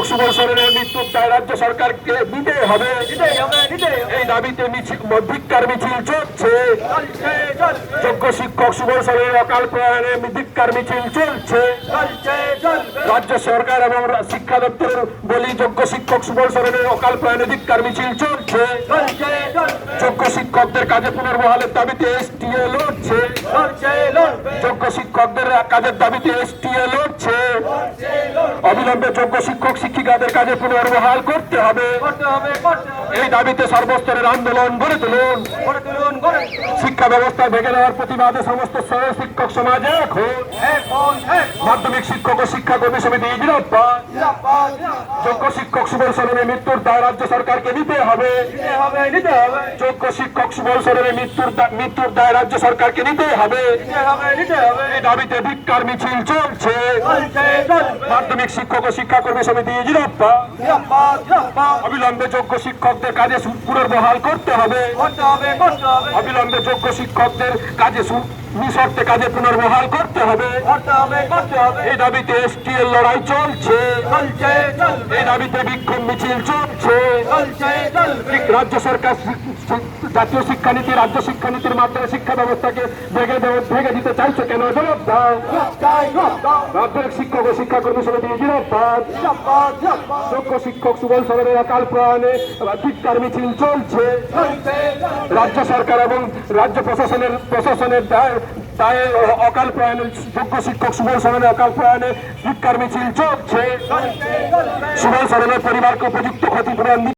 শিক্ষক সুবল সরেনের মৃত্যুর দায় রাজ্য সরকারকে নিতে হবে। এই দাবিতে ধিক্কার মিছিল চলছে। যোগ্য শিক্ষক সুবল সরেনের অকাল প্রয়াণে ধিক্কার মিছিল চলছে। রাজ্য সরকার এবং শিক্ষা দপ্তরের বলি যোগ্য শিক্ষক সুবল সরেনের অকাল প্রয়াণে ধিক্কার মিছিল চলছে চলছে। যোগ্য শিক্ষকদের কাজে পুনর্বহালের দাবিতে এসটিএ লড়ছে। যোগ্য শিক্ষকদের কাজের দাবিতে এসটিএ লড়ছে। অবিলম্বে যোগ্য শিক্ষক শিক্ষিকাদের কাজে পুনর্বহাল করতে হবে। এই দাবিতে সর্বস্তরের আন্দোলন গড়ে তুলুন। শিক্ষা ব্যবস্থা ভেঙে দেওয়ার প্রতিবাদে সমস্ত শিক্ষক সমাজ এখন মাধ্যমিক শিক্ষক ও শিক্ষাকর্মী সমিতি জিরাপ্পান জিন্দাবাদ, জিন্দাবাদ। যোগ্য শিক্ষক সুবল সরণের মৃত্যুর দায় রাজ্য সরকারকে নিতে হবে। যোগ্য শিক্ষক সুবল সরণের মৃত্যুর মৃত্যুর দায় রাজ্য সরকারকে নিতে হবে। এই দাবিতে ধিক্কার মিছিল চলছে। মাধ্যমিক শিক্ষক ও শিক্ষাকর্মী সমিতি জিরাপ্পা। অবিলম্বে যোগ্য শিক্ষকদের কাজে পুনর্বহাল করতে হবে। অবিলম্বে যোগ্য শিক্ষকদের কাজে নিঃশর্তে কাজে পুনর্বহাল করতে হবে। এই দাবিতে এসটিএল লড়াই চলছে। এই দাবিতে বিক্ষোভ মিছিল চলছে। রাজ্য সরকার জাতীয় শিক্ষানীতি, রাজ্য শিক্ষানীতির মাধ্যমে শিক্ষা ব্যবস্থাকে ভেঙে ভেঙে দিতে চাইছে কেন? জবাব মাধ্যমিক শিক্ষক ও শিক্ষাকর্মী সমিতি জিরাবাদ। যোগ্য শিক্ষক সুবল সরেনের অকাল প্রয়াণে ধিক্কার মিছিল চলছে। রাজ্য সরকার এবং রাজ্য প্রশাসনের প্রশাসনের দায়, দায়ে অকাল প্রয়াণে যোগ্য শিক্ষক সুবল সরেনের অকাল প্রয়াণে ধিক্কার মিছিল চলছে। সুবল সরেনের পরিবারকে উপযুক্ত ক্ষতিপূরণ